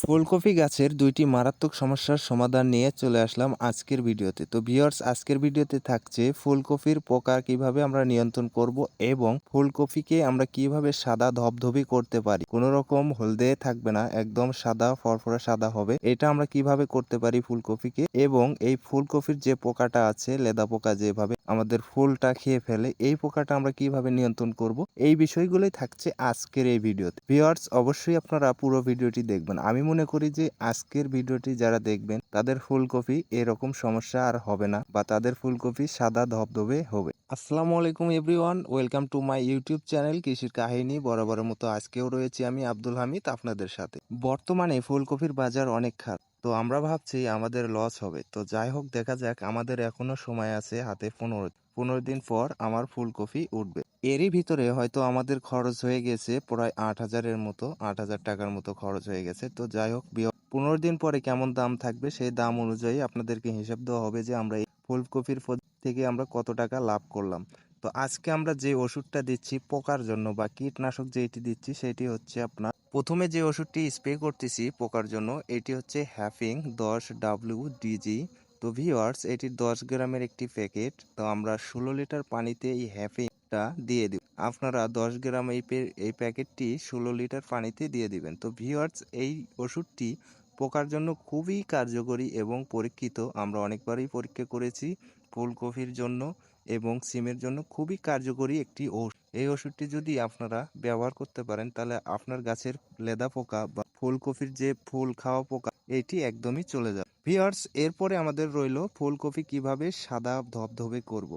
ফুলকপি গাছের দুইটি মারাত্মক সমস্যার সমাধান নিয়ে চলে আসলাম আজকের ভিডিওতে। তো ভিউয়ার্স, আজকের ভিডিওতে থাকছে ফুলকপির পোকা কীভাবে আমরা নিয়ন্ত্রণ করব এবং ফুলকপিকে আমরা কীভাবে সাদা ধবধবি করতে পারি। কোনো রকম হলদে থাকবে না, একদম সাদা, ফরফরা সাদা হবে। এটা আমরা কীভাবে করতে পারি ফুলকপিকে? এবং এই ফুলকপির যে পোকাটা আছে, লেদা পোকা যেভাবে আমাদের ফুলটা খেয়ে ফেলে এই পোকাটা আমরা কীভাবে নিয়ন্ত্রণ করব? এই বিষয়গুলোই থাকছে আজকের এই ভিডিওতে। ভিওয়ার্স অবশ্যই আপনারা পুরো ভিডিওটি দেখবেন। আমি মনে করি যে আজকের ভিডিওটি যারা দেখবেন, তাদের ফুলকপি এরকম সমস্যা আর হবে না বা তাদের ফুলকপি সাদা ধবধবে হবে। আসসালামু আলাইকুম everyone, welcome to my YouTube channel কৃষির কাহিনী। বরাবরের মতো আজকেও রয়েছি আমি আব্দুল হামিদ আপনাদের সাথে। বর্তমানে ফুলকপির বাজার অনেক খারাপ। তো আমরা ভাবছি আমাদের লস হবে। তো যাই হোক, দেখা যাক আমাদের এখনও সময় আছে হাতে পনেরো পনেরো দিন পর আমার ফুলকপি উঠবে। এরই ভিতরে হয়তো আমাদের খরচ হয়ে গেছে প্রায় আট হাজারের মতো, আট হাজার টাকার মতো খরচ হয়ে গেছে। তো যাই হোক পনেরো দিন পরে কেমন দাম থাকবে সেই দাম অনুযায়ী আপনাদেরকে হিসাব দেওয়া হবে যে আমরা এই ফুলকপির থেকে আমরা কত টাকা লাভ করলাম। তো আজকে আমরা যে ওষুধটা দিচ্ছি পোকার জন্য বা কীটনাশক যেটি দিচ্ছি সেটি হচ্ছে আপনার প্রথমে যে ওষুধটি স্প্রে করতেছি পোকার জন্য, এটি হচ্ছে হ্যাফিং দশ ডাব্লিউ ডিজি তো ভিওয়ার্স এটি দশ গ্রামের একটি প্যাকেট। তো আমরা ষোলো লিটার পানিতে এই হ্যাফিংটা দিয়ে দিব। আপনারা দশ গ্রাম এই এই প্যাকেটটি ষোলো লিটার পানিতে দিয়ে দিবেন। তো ভিওয়ার্স এই ওষুধটি পোকার জন্য খুবই কার্যকরী এবং পরীক্ষিত। আমরা অনেকবারই পরীক্ষা করেছি ফুলকপির জন্য। এবং সিমের জন্য খুবই কার্যকরী একটি ওষুধ এই ওষুধটি যদি আপনারা ব্যবহার করতে পারেন, তাহলে আপনার গাছের লেদা পোকা বা ফুলকপির যে ফুল খাওয়া পোকা, এটি একদমই চলে যাবে। ভিওর্স এরপরে আমাদের রইল ফুলকপি কীভাবে সাদা ধবধবে করব।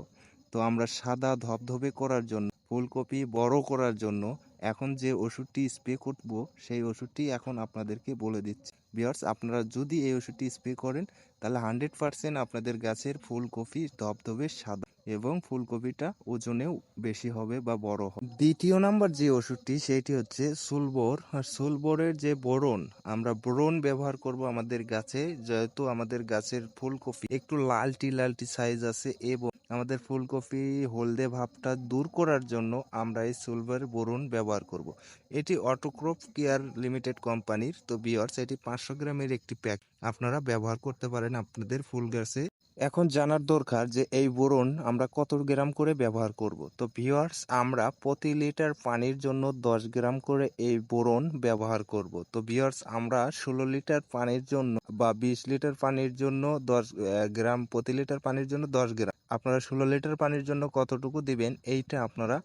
তো আমরা সাদা ধবধবে করার জন্য, ফুলকপি বড় করার জন্য এখন যে ওষুধটি স্প্রে করব, সেই ওষুধটি এখন আপনাদেরকে বলে দিচ্ছি। ভিওর্স আপনারা যদি এই ওষুধটি স্প্রে করেন, তাহলে হান্ড্রেড পার্সেন্ট আপনাদের গাছের ফুলকপি ধবধবে সাদা। এবং ফুলকপিটা ওজনেও বেশি হবে বা বড় হবে। দ্বিতীয় নাম্বার যে ওষুধটি, সেটি হচ্ছে সুলবোর আর সুলবোরের যে বোরন, আমরা বোরন ব্যবহার করব আমাদের গাছে, যেহেতু আমাদের গাছের ফুলকপি একটু লালটি লালটি সাইজ আছে এবং আমাদের ফুলকপি হলদে ভাবটা দূর করার জন্য আমরা এই সুলভার বোরন ব্যবহার করব। এটি অটোক্রপ কেয়ার লিমিটেড কোম্পানির, তো বিয়ার্স এটি পাঁচশো গ্রামের একটি প্যাক। আপনারা ব্যবহার করতে পারেন আপনাদের ফুল গাছে। এখন জানার দরকার যে এই বোরন আমরা কত গ্রাম করে ব্যবহার করব। তো ভিওয়ার্স আমরা প্রতি লিটার পানির জন্য দশ গ্রাম করে এই বোরন ব্যবহার করব। তো ভিওয়ার্স আমরা ষোলো লিটার পানির জন্য বা বিশ লিটার পানির জন্য দশ আহ, গ্রাম প্রতি লিটার পানির জন্য দশ গ্রাম। আপনারা ষোলো লিটার পানির জন্য কতটুকু দিবেন এইটা আপনারা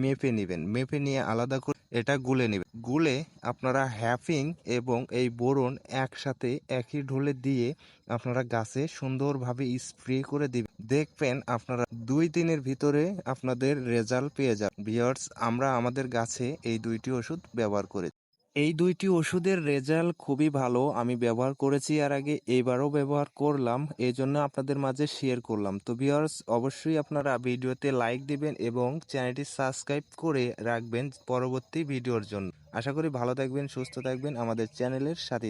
মেপে নেবেন। মেপে নিয়ে আলাদা করে এটা গুলে নেবেন। গুলে আপনারা হ্যাফিং এবং এই বোরন একসাথে একই ঢোলে দিয়ে আপনারা গাছে সুন্দরভাবে স্প্রে করে দিবেন। দেখবেন আপনারা দুই দিনের ভিতরে আপনাদের রেজাল্ট পেয়ে যাবেন। ভিওর্স আমরা আমাদের গাছে এই দুইটি ওষুধ ব্যবহার করে এই দুইটি ওষুধের রেজাল্ট খুবই ভালো। আমি ব্যবহার করেছি আর আগে এবারও ব্যবহার করলাম। এই জন্য আপনাদের মাঝে শেয়ার করলাম। তো ভিওর্স অবশ্যই আপনারা ভিডিওতে লাইক দিবেন এবং চ্যানেলটি সাবস্ক্রাইব করে রাখবেন পরবর্তী ভিডিওর জন্য। আশা করি ভালো থাকবেন, সুস্থ থাকবেন। আমাদের চ্যানেলের সাথে